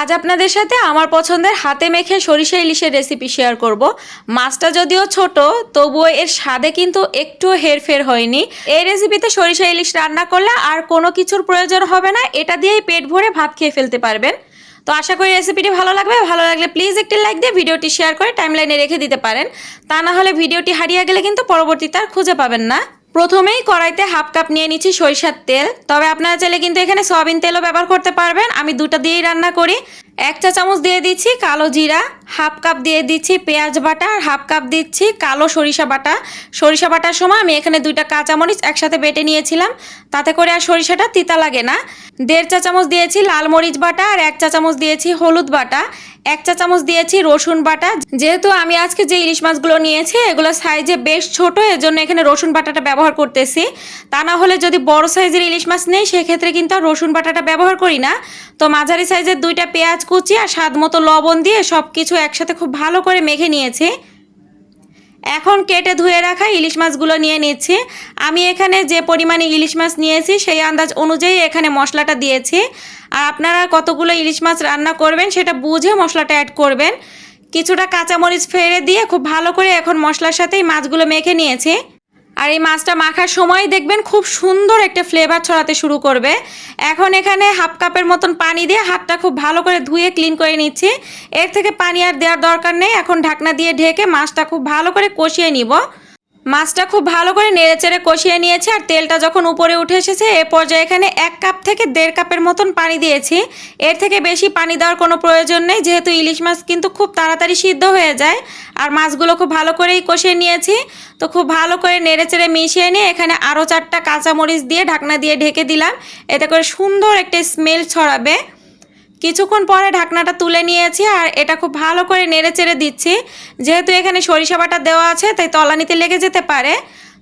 আজ আপনাদের সাথে আমার পছন্দের হাতে মেখে সরিষা ইলিশের রেসিপি শেয়ার করব। মাছটা যদিও ছোট, তবুও এর স্বাদে কিন্তু একটু হেরফের হয়নি। এই রেসিপিতে সরিষা ইলিশ রান্না করলে আর কোনো কিছুর প্রয়োজন হবে না, এটা দিয়েই পেট ভরে ভাত খেয়ে ফেলতে পারবেন। তো আশা করি রেসিপিটি ভালো লাগবে। ভালো লাগলে প্লিজ একটি লাইক দিয়ে ভিডিওটি শেয়ার করে টাইমলাইনে রেখে দিতে পারেন। তা না হলে ভিডিওটি হারিয়ে গেলে কিন্তু পরবর্তীতে আর খুঁজে পাবেন না। প্রথমেই কড়াইতে হাফ কাপ নিয়ে নিচ্ছি সরিষার তেল। তবে আপনারা চাইলে কিন্তু এখানে সয়াবিন তেলও ব্যবহার করতে পারবেন। আমি দুটা দিয়েই রান্না করি। এক চা চামচ দিয়ে দিচ্ছি কালো জিরা, হাফ কাপ দিয়ে দিচ্ছি পেঁয়াজ বাটা, আর হাফ কাপ দিচ্ছি কালো সরিষা বাটা। সরিষা বাটার সময় আমি এখানে দুইটা কাঁচামরিচ একসাথে বেটে নিয়েছিলাম। তাতে করে আর সরিষাটা তিতা লাগে না। দেড় চা চামচ দিয়েছি লাল মরিচ বাটা, আর এক চা চামচ দিয়েছি হলুদ বাটা। এক চা চামচ দিয়েছি রসুন বাটা। যেহেতু আমি আজকে যে ইলিশ মাছগুলো নিয়েছি, এগুলো সাইজে বেশ ছোট এর জন্য এখানে রসুন বাটাটা ব্যবহার করতেছি। তা না হলে যদি বড় সাইজের ইলিশ মাছ নেই, সেক্ষেত্রে কিন্তু আর রসুন বাটাটা ব্যবহার করি না। তো মাঝারি সাইজের দুইটা পেঁয়াজ কুচি আর স্বাদ মতো লবণ দিয়ে সব কিছু একসাথে খুব ভালো করে মেখে নিয়েছি। এখন কেটে ধুয়ে রাখা ইলিশ মাছগুলো নিয়ে নিচ্ছি। আমি এখানে যে পরিমাণে ইলিশ মাছ নিয়েছি, সেই আন্দাজ অনুযায়ী এখানে মশলাটা দিয়েছি। আর আপনারা কতগুলো ইলিশ মাছ রান্না করবেন সেটা বুঝে মশলাটা অ্যাড করবেন। কিছুটা কাঁচামরিচ ফেলে দিয়ে খুব ভালো করে এখন মশলার সাথেই মাছগুলো মেখে নিয়েছি। আর এই মাছটা মাখার সময় দেখবেন খুব সুন্দর একটা ফ্লেভার ছড়াতে শুরু করবে। এখন এখানে হাফ কাপের মতন পানি দিয়ে হাতটা খুব ভালো করে ধুয়ে ক্লিন করে নিচ্ছি। এর থেকে পানি আর দেওয়ার দরকার নেই। এখন ঢাকনা দিয়ে ঢেকে মাছটা খুব ভালো করে কষিয়ে নিব। মাছটা খুব ভালো করে নেড়েচেড়ে কষিয়ে নিয়েছে আর তেলটা যখন উপরে উঠে এসেছে, এ পর্যায়ে এখানে এক কাপ থেকে দেড় কাপের মতন পানি দিয়েছি। এর থেকে বেশি পানি দেওয়ার কোনো প্রয়োজন নেই, যেহেতু ইলিশ মাছ কিন্তু খুব তাড়াতাড়ি সিদ্ধ হয়ে যায় আর মাছগুলো খুব ভালো করেই কষিয়ে নিয়েছি। তো খুব ভালো করে নেড়েচেড়ে মিশিয়ে নিয়ে এখানে আরও চারটা কাঁচামরিচ দিয়ে ঢাকনা দিয়ে ঢেকে দিলাম। এতে করে সুন্দর একটা স্মেল ছড়াবে। কিছুক্ষণ পরে ঢাকনাটা তুলে নিয়েছি আর এটা খুব ভালো করে নেড়ে চেড়ে দিচ্ছি। যেহেতু এখানে সরিষা বাটা দেওয়া আছে, তাই তলানিতে লেগে যেতে পারে।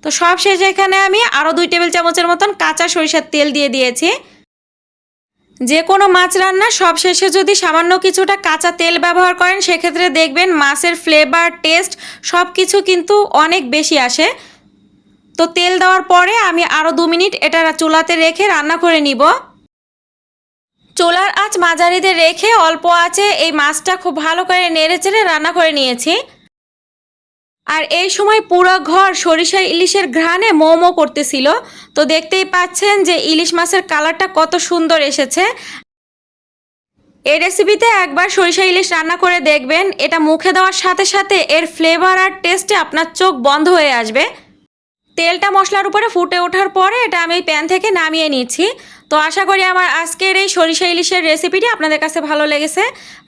তো সব শেষে এখানে আমি আরও দুই টেবিল চামচের মতন কাঁচা সরিষার তেল দিয়ে দিয়েছি। যে কোনো মাছ রান্না সব শেষে যদি সামান্য কিছুটা কাঁচা তেল ব্যবহার করেন, সেক্ষেত্রে দেখবেন মাছের ফ্লেভার টেস্ট সব কিছু কিন্তু অনেক বেশি আসে। তো তেল দেওয়ার পরে আমি আরও দু মিনিট এটা চুলাতে রেখে রান্না করে নিব। চুলার আঁচ মাঝারিতে রেখে অল্প আছে এই মাছটা খুব ভালো করে নেড়ে চেড়ে রান্না করে নিয়েছি। আর এই সময় পুরো ঘর সরিষা ইলিশের ঘ্রাণে মোমো করতেছিল। তো দেখতেই পাচ্ছেন যে ইলিশ মাছের কালারটা কত সুন্দর এসেছে। এই রেসিপিতে একবার সরিষা ইলিশ রান্না করে দেখবেন। এটা মুখে দেওয়ার সাথে সাথে এর ফ্লেভার আর টেস্টে আপনার চোখ বন্ধ হয়ে আসবে। তেলটা মশলার উপরে ফুটে ওঠার পরে এটা আমি প্যান থেকে নামিয়ে নিচ্ছি। তো আশা করি আমার আজকের এই সরিষা ইলিশের রেসিপিটি আপনাদের কাছে ভালো লেগেছে।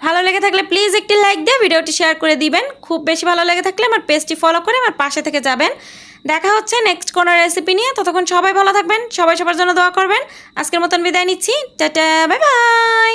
ভালো লেগে থাকলে প্লিজ একটি লাইক দিয়ে ভিডিওটি শেয়ার করে দিবেন। খুব বেশি ভালো লেগে থাকলে আমার পেজটি ফলো করে আমার পাশে থেকে যাবেন। দেখা হচ্ছে নেক্সট কোনো রেসিপি নিয়ে। ততক্ষণ সবাই ভালো থাকবেন, সবাই সবার জন্য দোয়া করবেন। আজকের মতন বিদায় নিচ্ছি। Tata bye bye